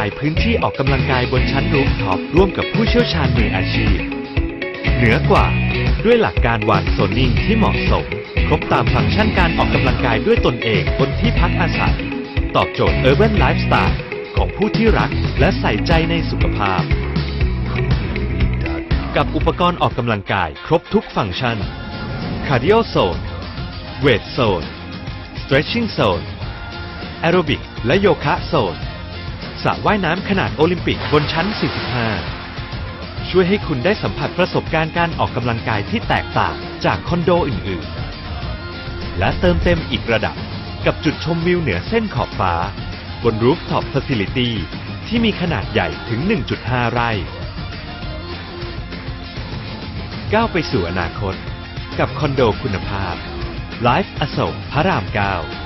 ายพื้นที่ออกกำลังกายบนชั้นรูฟท็อปร่วมกับผู้เชี่ยวชาญมืออาชีพ เหนือกว่า ด้วยหลักการวางโซนนิ่งที่เหมาะสม ครบตามฟังก์ชันการออกกำลังกายด้วยตนเองบนที่พักอาศัย ตอบโจทย์เอ Urban Lifestyle ของผู้ที่รักและใส่ใจในสุขภาพ กับอุปกรณ์ออกกำลังกายครบทุกฟังก์ชัน Cardio Zone Weight Zone Stretching Zone Aerobic และโยคะโซน ระว่ายน้ำขนาดโอลิมปิกบนชั้น 45 ช่วยให้คุณได้สัมผัสประสบการณ์การออกกำลังกายที่แตกต่างจากคอนโดอื่นๆ และเติมเต็มอีกระดับกับจุดชมวิวเหนือเส้นขอบฟ้า บนรูฟท็อปฟ a ซิลิตี้ที่มีขนาดใหญ่ถึง 1.5 ไร่ ก้าวไปสู่อนาคต กับคอนโดคุณภาพ Life อโศกพระราม 9